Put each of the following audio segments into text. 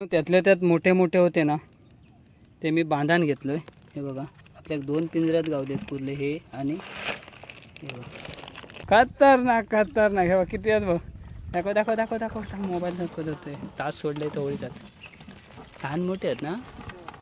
त्यातल्या त्यात मोठे मोठे होते ना ते मी बांधान घेतलं आहे हे बघा आपल्या दोन पिंजऱ्यात गावलेत पुरले हे आणि हे बघा. खतरनाक खतरनाक. हे बघा किती आहेत बघ. दाखव दाखव दाखव दाखव. सांग मोबाईल दाखवत होते. तास सोडले तर ओळीतात लहान मोठे आहेत ना?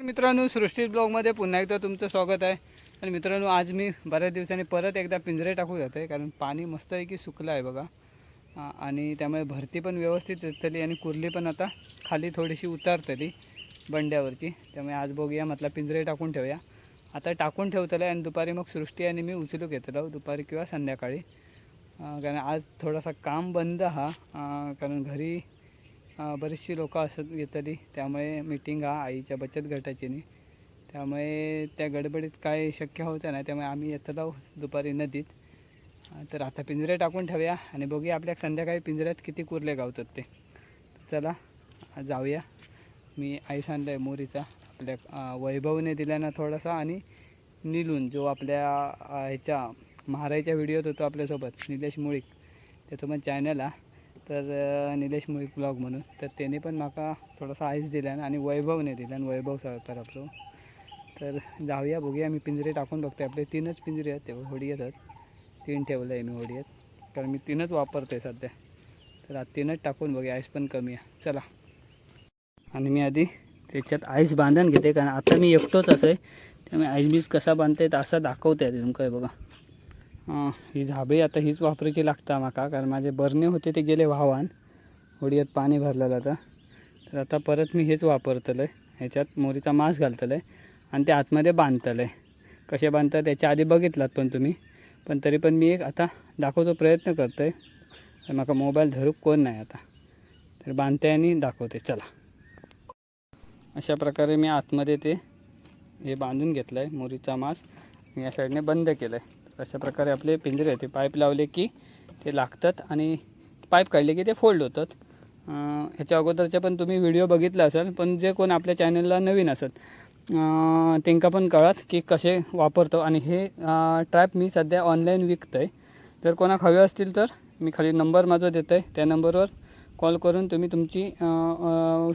मित्रांनो सृष्टी ब्लॉगमध्ये पुन्हा एकदा तुमचं स्वागत आहे. आणि मित्रांनो आज मी बऱ्याच दिवसांनी परत एकदा पिंजरे टाकू जात आहे कारण पाणी मस्त आहे की सुकलं आहे बघा. आणि त्यामुळे भरती पण व्यवस्थित येतली आणि कुर्ली पण आता खाली थोडीशी उतारतली बंड्यावरची त्यामुळे आज बघूया म्हटलं पिंजरे टाकून ठेवूया. आता टाकून ठेवतलं आणि दुपारी मग सृष्टी आणि मी उचलू घेतलो दुपारी किंवा संध्याकाळी. कारण आज थोडासा काम बंद हा कारण घरी बरीचशी लोकं असत येतली. त्यामुळे मीटिंग हा आईच्या बचत गटाची नी त्यामुळे त्या गडबडीत काय शक्य होतं नाही. त्यामुळे आम्ही येतलो दुपारी नदीत. तर आता पिंजरे टाकून ठेवूया आणि बघूया आपल्या संध्याकाळी पिंजऱ्यात किती कुर्ले गावतात ते. चला जाऊया. मी आईस आणलं आहे मोरीचा. आपल्या वैभवने दिला ना थोडासा आणि निलून जो आपल्या ह्याच्या महाराईच्या व्हिडिओत होतो आपल्यासोबत निलेश मुळीक. त्याचं पण चॅनल आहे तर निलेश मुळीक ब्लॉग म्हणून. तर त्याने पण माका थोडासा आईस दिला आणि वैभवने दिला वैभव सरकार आपलं तर जाऊया बघूया. मी पिंजरे टाकून बघते. आपले तीनच पिंजरे आहेत तेव्हा होडी येतात. तीन ठेवलं आहे मी होडीत कारण मी तीनच वापरते सध्या. तर तीनच टाकून बघूया आईस पण कमी आहे. चला. आणि मी आधी त्याच्यात आईस बांधून घेते कारण आता मी एकटोच असं. आहे त्यामुळे आईस बीज कसा बांधते तर असा दाखवते आहे तुमका बघा. हां ही झाबे आता हीच वापरायची लागता माका कारण माझे बरणे होते ते गेले व्हावान. होडीयात पाणी भरलेलं आता. तर आता परत मी हेच वापरतलं आहे ह्याच्यात मोरीचा मांस घालतलं आहे आणि ते आतमध्ये बांधतलं आहे कसे बांधतात त्याच्या आधी बघितलात पण तुम्ही. पण तरी पण मी एक आता दाखवचो प्रयत्न करतो आहे माका मोबाईल धरूक कोण नाही आता. तर बांधते आणि दाखवते. चला. अशा प्रकारे मी आतमध्ये ते हे बांधून घेतलं आहे मोरीचा मास. मी या साईडने बंद केलं आहे अशा प्रकारे आपले पिंजरे ते पाईप लावले की ते लागतात आणि पाईप काढले की ते फोल्ड होतात. ह्याच्या अगोदरचे पण तुम्ही व्हिडिओ बघितला असाल पण जे कोण आपल्या चॅनलला नवीन असत अं, पण कळत की कसे वापरतो आणि हे ट्रॅप मी सध्या ऑनलाईन विकतो आहे जर कोणाक हवे असतील तर मी खाली नंबर माझा देतो आहे त्या नंबरवर कॉल करून तुम्ही तुमची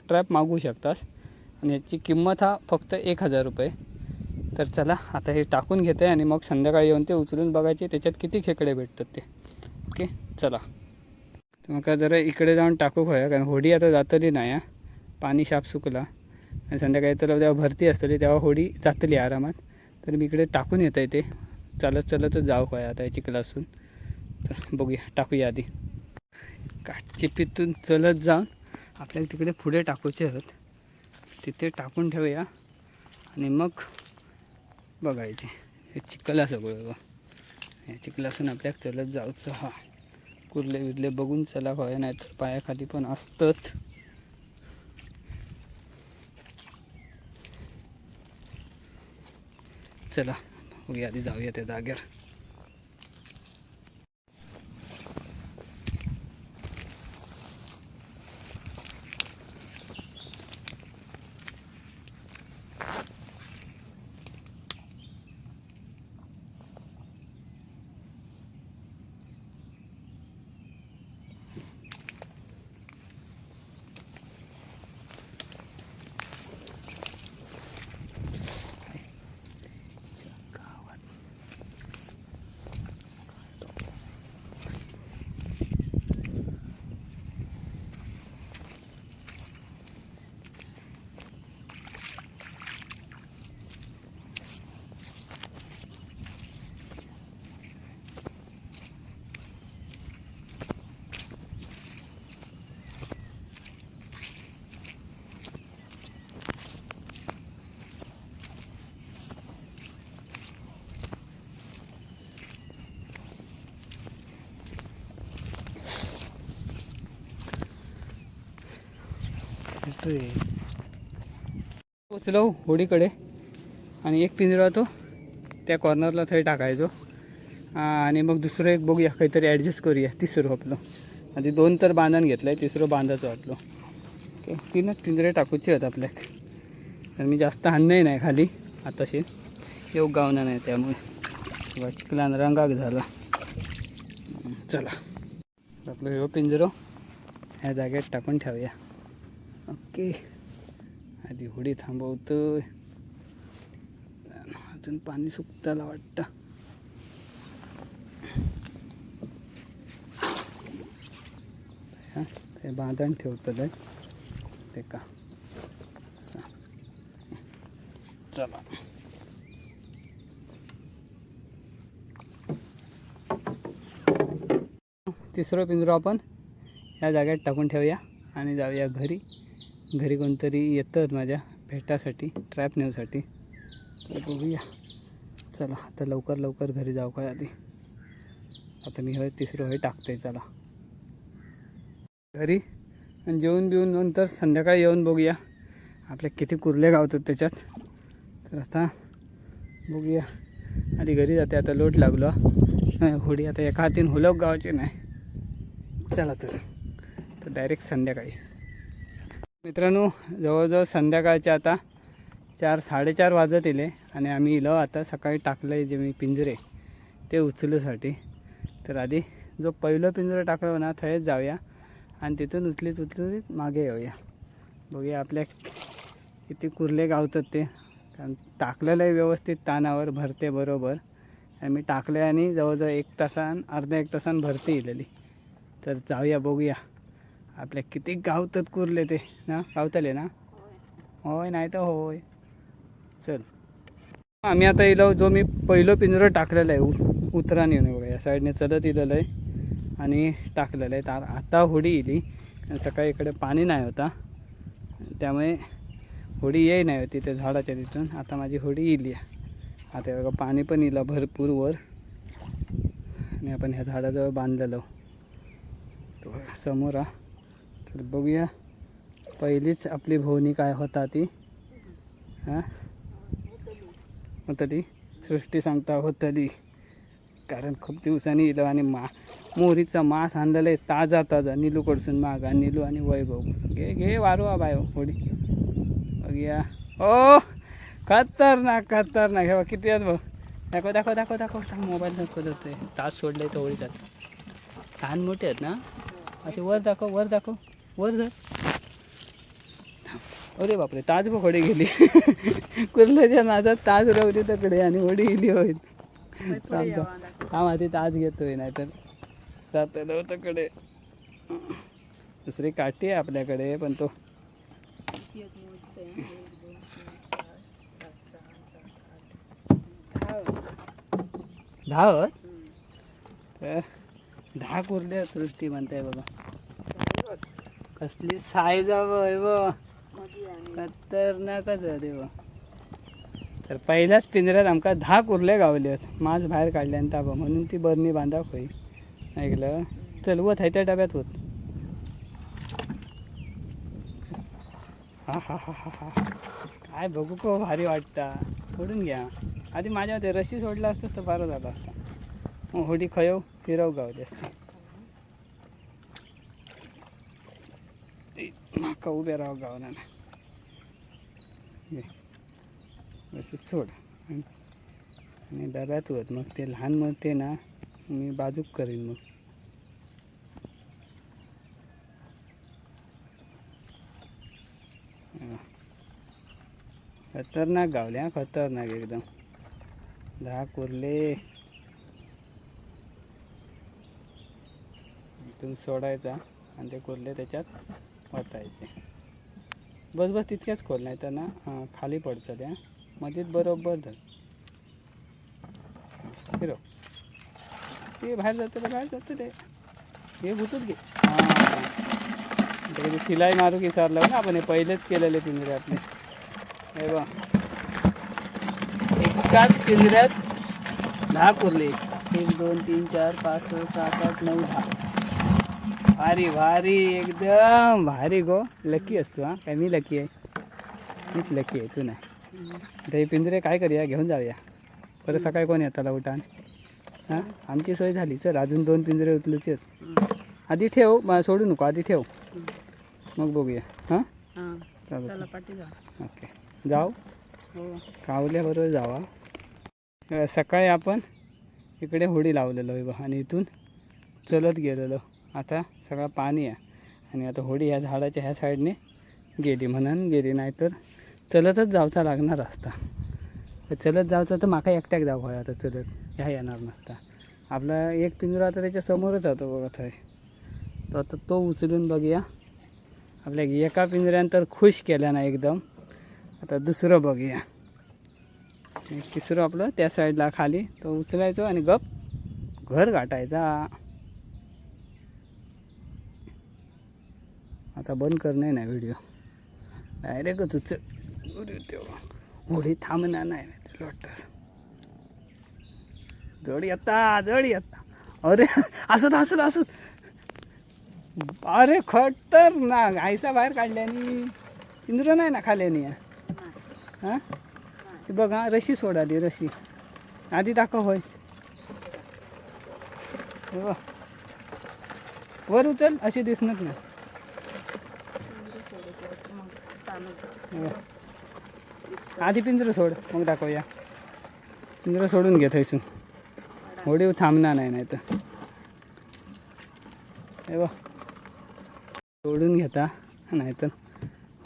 ट्रॅप मागवू शकतास. आणि याची किंमत हा फक्त एक हजार रुपये. तर चला आता हे टाकून घेते आणि मग संध्याकाळी येऊन ते उचलून बघायचे. त्याच्यात किती खेकडे भेटतात ते. ओके चला. तर मग जरा इकडे जाऊन टाकू होया कारण होडी आता जातली नाही हा. पाणी शाप सुकला. आणि संध्याकाळी तर तेव्हा भरती असतली तेव्हा होडी जातली आरामात. तर मी इकडे टाकून येतं ते. चालत चालतच जाऊ काय आता चिखला चिखलासून तर बघूया टाकूया आधी. काटचिपीतून चलत जाऊन आपल्याला तिकडे पुढे टाकूचे आहेत. तिथे टाकून ठेवूया. आणि मग बघायचे. हे चिखला सगळं बघ. चिखलासून आपल्याला चलत जाऊचं हा. कुर्ले विरले बघून चला व्हाय नाही तर पायाखाली पण असतंच. चला बघूया आधी जाऊया त्या जागेवर. येतोय. पोचलो होडीकडे. आणि एक पिंजरा तो त्या कॉर्नरला थंय टाकायचो. आणि मग दुसरं एक बघूया. काहीतरी ॲडजस्ट करूया. तिसरं आपलं. आधी दोन तर बांधून घेतलं आहे तिसरं बांधायचं वाटलो. ओके. तीनच पिंजरे टाकूचे आहेत आपल्याक तर मी जास्त हाणणंही नाही खाली. आताशी. योग गावणं नाही त्यामुळे. किंवा चिखलान रंगाक झाला. चला. आपलं हो पिंजरो. ह्या जागेत टाकून ठेवूया. ओके. आधी होडी थांबवतोय. अजून पाणी सुकताला वाटतं. ते बांधण ठेवतलं ते का? चला. तिसरं पिंजरं आपण या जागेत टाकून ठेवूया आणि जाऊया घरी. घरी कोणतरी येतात माझ्या भेटासाठी ट्रॅप नेऊसाठी तर बघूया. चला आता लवकर लवकर घरी जाऊ काय आधी. आता मी होय तिसरी होय टाकते चला. घरी? आणि जेवून बिवून नंतर संध्याकाळी येऊन बघूया. आपले किती कुर्ले गावतात त्याच्यात. तर आता बघूया. आधी घरी जाते आता लोट लागलो. होडी आता एका हातीन हुलक गावाची नाही. चला तर. तर डायरेक्ट संध्याकाळी. मित्रांनो जवळजवळ संध्याकाळचे आता चार साडेचार वाजत येले आणि आम्ही इलो आता सकाळी टाकलं आहे जे मी पिंजरे ते उचलूसाठी. तर आधी जो पहिलं पिंजरं टाकलं ना थंयच जाऊया आणि तिथून उचलीत उचलीत मागे येऊया. बघूया आपल्या किती कुर्ले गावतात ते. कारण टाकलेलं आहे व्यवस्थित तानावर भरते बरोबर. आणि मी टाकले आणि जवळजवळ एक तासान अर्ध्या एक तासान भरते इलेली. तर जाऊया बघूया. आपल्या किती गावतात कुरले ते ना? गावतले ना? होय नाही तर होय. चल. आम्ही आता इलो जो मी पहिलं पिंजरं टाकलेलं आहे उ येऊन बघा या साईडने चलत इलेलं आहे आणि टाकलेलं आहे. तर आता होडी इली. सकाळी इकडे पाणी नाही होता. त्यामुळे होडी येई नाही होती त्या झाडाच्या तिथून. आता माझी होडी इली आहे. आता बघा पाणी पण इलं भरपूर वर. आणि आपण ह्या झाडाजवळ बांधलेलो. तो समोर हा. तर बघूया. पहिलीच आपली भवनी काय होता ती. हां? होतली सृष्टी सांगता होतली कारण खूप दिवसांनी इलो आणि मा मोहरीचा मांस आणलेला आहे ताजा ताजा. निलू कडसून मागा निलू आणि वैभव. घे घे वारू आ बाय होडी. बघूया. ओ! खतरनाक खतरनाक. हे बघ किती आहेत भाऊ दाखव दाखव दाखव दाखव. सांग मोबाईल दाखवत होते. तास सोडले तर होळी जात. लहान मोठे आहेत ना? असे वर दाखव वर दाखव. वर धर अरे बापरे ताज बघ होडी गेली. कुर्ल्याच्या नादात ताज रवली तकडे आणि होडी गेली होईल. आमचा हा आधी ताज घेतोय नाहीतर जातं तकडे. दुसरी काठी आहे आपल्याकडे पण तो तर दहा कुर्ले आहेत सृष्टी म्हणताय बघा. कसली साईज खतरनाकच बघ. तर पहिल्याच पिंजऱ्यात आमका दहा कुर्ले मास बाहेर काढल्यान ताबा म्हणून ती बरणी बांधा होई ऐकलं? चलवत आहे त्या डब्यात होत हा हा हा हा हा. काय बघू को भारी वाटता. सोडून घ्या. आधी माझ्या मते रशी सोडला असतंच तर बरं झालं असतं. मग होडी खयव फिरव गावली असते. म्हाका उभे राव गावना रशी सोड. आणि डब्यात होत मग ते लहान मग ते ना मी बाजूक करीन मग. खतरनाक गावले हा खतरनाक एकदम. दहा कुर्ले इथून सोडायचा. आणि ते कुर्ले त्याच्यात. ओतायचे बस बस तितक्याच खोल नाही तर ना हां खाली पडतं त्या. मध्येच बरोबर धर. फिरो. ते बाहेर जातं तर बाहेर जातं ते. हे गुतूच घे. हां. ते मारू की सारलं ना आपण हे पहिलेच केलेले पिंजरे आपले. हे बघ. एकाच पिंजऱ्यात दहा कोरले. एक दोन तीन चार पाच सहा सात आठ नऊ दहा. भारी भारी एकदम भारी गो. लकी असतो हा. काय मी लकी आहे? मीच लकी आहे तू नाही. आता हे पिंजरे काय करूया? घेऊन जाऊया. परत सकाळी कोण येताला उठान? हां? आमची सोय झाली सर अजून दोन पिंजरे उचलूचे आहेत. आधी ठेव म- सोडू नको. आधी ठेव. मग बघूया. हां? ओके. जाऊ? हो. कावल्याबरोबर जावा. सकाळी आपण इकडे होडी लावलेलो आहे आणि इथून चलत गेलेलो. आता सगळं पाणी आहे. आणि आता होडी ह्या झाडाच्या ह्या साईडने गेली म्हणून गेली नाहीतर चलतच जावचा लागणार रस्ता. तर चलत जावचं तर माका एकट्याक जावं हवं आता चलत ह्या येणार नसता. आपला एक पिंजरा आता त्याच्या समोरच जातो बघा थंय तो आता तो उचलून बघूया. आपल्या एका पिंजऱ्यान तर खुश केल्या ना एकदम. आता दुसरं बघूया. तिसरं आपलं त्या साईडला खाली तो उचलायचो आणि गप घर गाठायचा. आता बंद करणे नाही व्हिडिओ डायरेक्ट उचल उडी तेव्हा उडी थांबणार नाही तुला वाटतं जड येता जड येता अरे असत असत असत अरे खट तर ना आयसा बाहेर काढल्यानी इंद्र नाही ना खाल्यानी हां? हे बघ हा रशी सोडाली रशी. आधी दाखव होय. हो. वर उचल अशी दिसणार ना हे बघ. आधी पिंजरं सोड. मग दाखवूया. पिंजरं सोडून घे थैसून. होडी थांबणार नाही नाही तर हे सोडून घेता नाही तर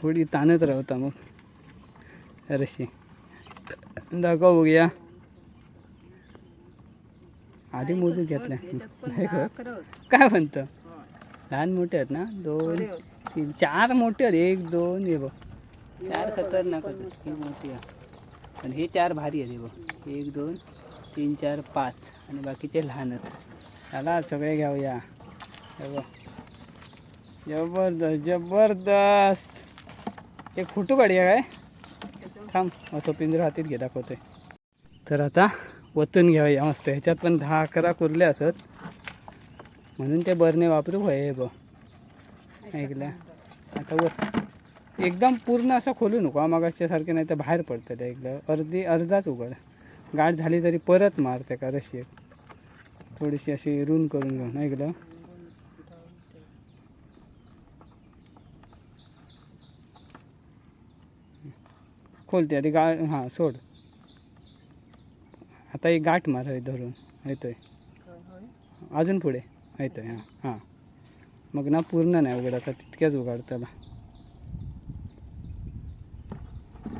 होडी ताणत राहता मग. रशी दाखव बघूया. आधी मोजून घेतल्या? काय म्हणतं? लहान मोठे आहेत ना? दोन तीन चार मोठे आहेत. एक दोन हे बघ. चार खतरनाक ही मोठी आहे पण हे चार भारी आहेत हे बघ. एक दोन तीन चार पाच. आणि बाकीचे लहान चला सगळे घेऊया. हे बघ. जबरदस्त जबरदस्त. एक फोटो काढूया काय? थांब असं पिंजरा हातीत घे दाखवतोय. तर आता वतून घ्यावया मस्त ह्याच्यात पण दहा अकरा कुर्ले असत. म्हणून ते बरणे वापरू होय हे बघ. ऐकलं आता वर. एकदम पूर्ण असं खोलू नको मागाच्या सारखे नाही तर बाहेर पडतं ते एकदा. अर्धी अर्धाच उघड. गाठ झाली तरी परत मारते का रशी एक. थोडीशी अशी रून करून घेऊन ऐकलं खोलते आधी गा हां सोड. आता एक गाठ मार धरून. येतोय. अजून पुढे. येतोय हां हां. मग ना पूर्ण नाही उघड आता तितक्याच उघड त्याला.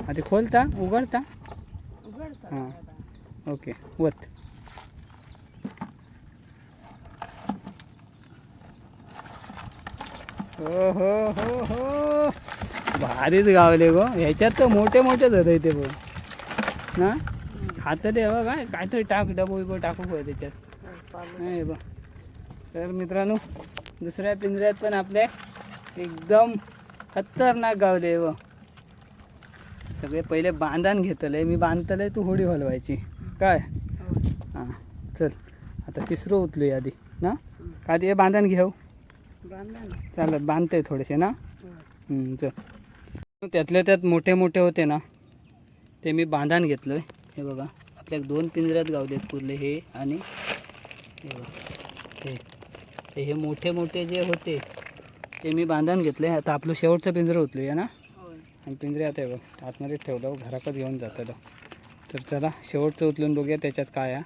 आधी खोलता उघडता? हां. ओके वत. हो हो हो हो. भारीच गावले गो. ह्याच्यात तर मोठे मोठे धर ते बघ. ना? खातं ते बघ काय? काहीतरी टाक डबो बिबो टाकू बघ त्याच्यात. नाही बघ. तर मित्रांनो दुसऱ्या पिंजऱ्यात पण आपले एकदम खतरनाक गावले व. सगळे पहिले बांधान घेतले मी बांधतले तू होडी हलवायची. काय? हां चल. आता तिसरं उचलूया आधी ना? आधी हे बांधण घेऊ. चालत बांधते थोडेसे ना? चल. त्यातल्या त्यात मोठे मोठे होते ना ते मी बांधान घेतलं आहे हे बघा आपल्या दोन पिंजऱ्यात गावलेत पुरले हे आणि हे बघा. हे. ते हे मोठे मोठे जे होते ते मी बांधान घेतले आता आपलं शेवटचं पिंजरं उचलूया ना? आणि पिंजरे आता हे बघ आतमध्ये ठेवलं घराकडे घेऊन जातं तर चला शेवटचं उचलून बघूया त्याच्यात काय आहे.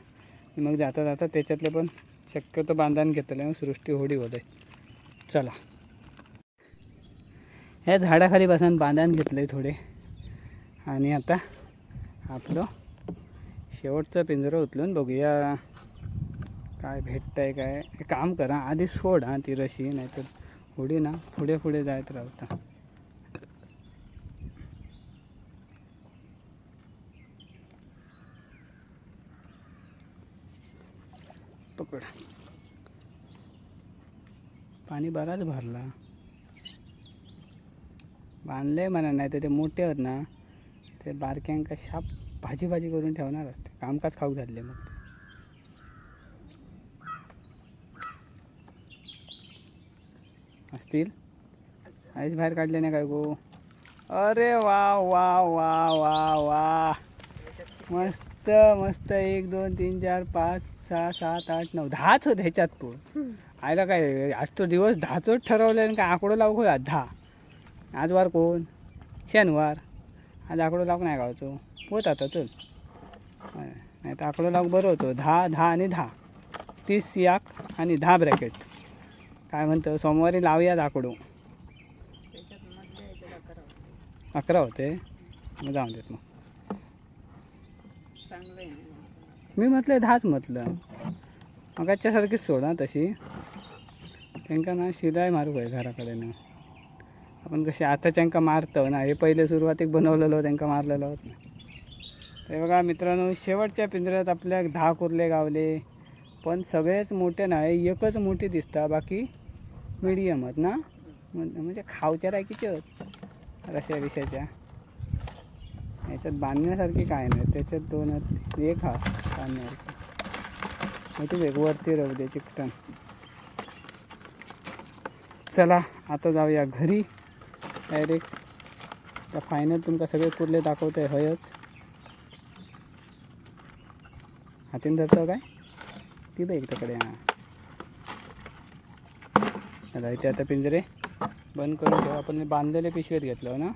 मग जाता जाता त्याच्यातले पण शक्यतो बांधान घेतलं मग सृष्टी होडी होते. चला. ह्या झाडाखाली बसून बांधान घेतलं आहे थोडे. आणि आता आपलं शेवटचं पिंजरं उचलून बघूया. काय भेटतंय काय? काम करा आधी सोड हा ती रशी नाहीतर पुढे ना पुढे पुढे जायत राहता पकड. पाणी बराच भरला. बांधले म्हणा नाही तर ते मोठे आहेत ना ते बारक्यांका शाप भाजी भाजी करून ठेवणार असते. कामकाज खाऊ झाले मग. असतील? आईच बाहेर काढले नाही काय गो? अरे वा वा वा वा वा. मस्त मस्त. एक दोन तीन चार पाच सहा सात आठ नऊ. दहाच होत ह्याच्यात पण. आयला काय आज तो दिवस दहाचोच ठरवलं आणि काय आकडो लावू होय दहा. आजवार कोण? शनिवार. आज आकडो लावू नाही गावचो? होत आता चल. नाही तर आकडो लावू बरं होतो. दहा दहा आणि दहा. तीस याक आणि दहा ब्रॅकेट. काय म्हणतो सोमवारी लावूया दाकडू अकरा होते. मग जाऊन देत मग. मी म्हटलं दहाच म्हटलं. मगाच्यासारखीच सोडा तशी. त्यांना ना शिलाय मारू आहे घराकडे ना आपण कसे आता त्यांना मारतो ना हे पहिले सुरुवातीक बनवलेलं त्यांना मारलेलं होत ना. ते बघा मित्रांनो शेवटच्या पिंजऱ्यात आपल्या दहा कुर्ले गावले. पण सगळेच मोठे नाही एकच मोठी दिसता बाकी मिडियम आहेत ना? म्हणजे खावच्या रायकीचे आहेत. रश्या विषयाच्या याच्यात बांधण्यासारखी काय नाही. त्याच्यात दोन आहेत. एक हा बांधण्यासारखी. मग तू वेग वरती राहू दे चिकटन चला आता जाऊया घरी. डायरेक्ट त्या फायनल तुमका सगळे कुर्ले दाखवतोय हयच. हातीन धरतो काय? ती बघ तिकडे हां. चला इथे आता पिंजरे बंद करून ठेव. आपण बांधलेले पिशवीत घेतलं हो ना?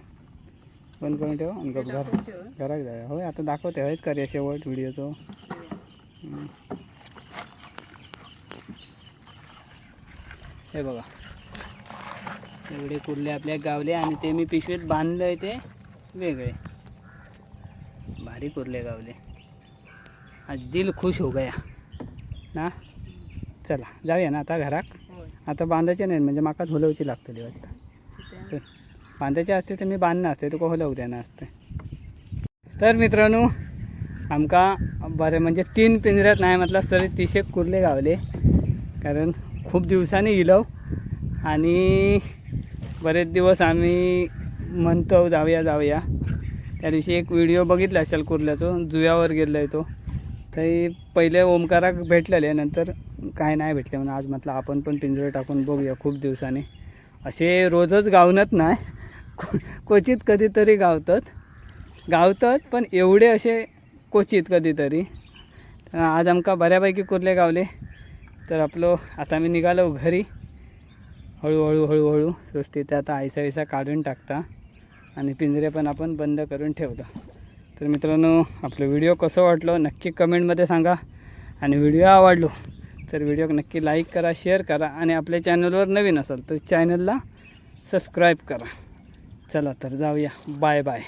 बंद करून ठेव आणि घर घरात जाऊया होय आता दाखवते. हयच करूया शेवट व्हिडिओचो. हे बघा. एवढे कुर्ले आपल्या गावले आणि ते मी पिशवीत बांधलंय ते वेगळे. भारी कुर्ले गावले. आज दिल खुश हो गया. ना? चला जाऊया ना आता घरात. आता बांधायचे नाही म्हणजे माका हलवची लागतली वाटतं. बांधायचे असते तर मी बांधणं असते तुका हलवू द्या असते. तर मित्रांनो आमका बरे म्हणजे तीन पिंजऱ्यात नाही म्हटलास तरी तिशेक कुर्ले गावले. कारण खूप दिवसांनी इलव आणि बरेच दिवस आम्ही म्हणतो जाऊया जाऊया. त्या दिवशी एक व्हिडिओ बघितला असेल कुर्ल्याचो जुव्यावर गेलो आहे तो. तरी पहिले ओमकाराक भेटलेले नंतर काय नाही भेटले म्हणून आज म्हटलं आपण पण पिंजरे टाकून बघूया खूप दिवसांनी. असे रोजच गावणत नाही. क्वचित कधीतरी गावतात. गावतात पण एवढे असे क्वचित कधीतरी. आज आमका बऱ्यापैकी कुर्ले गावले. तर आपलो आता मी निघालो घरी. हळूहळू हळूहळू सृष्टी ते आता आयसा आयसा काढून टाकता. आणि पिंजरे पण आपण बंद करून ठेवतो. तर मित्रांनो आपलं व्हिडिओ कसं वाटलो नक्की कमेंटमध्ये सांगा. आणि व्हिडिओ आवडलो तर व्हिडिओ नक्की लाईक करा शेअर करा आणि आपल्या चॅनलवर नवीन असाल तर चॅनलला सबस्क्राईब करा. चला तर जाऊया. Bye bye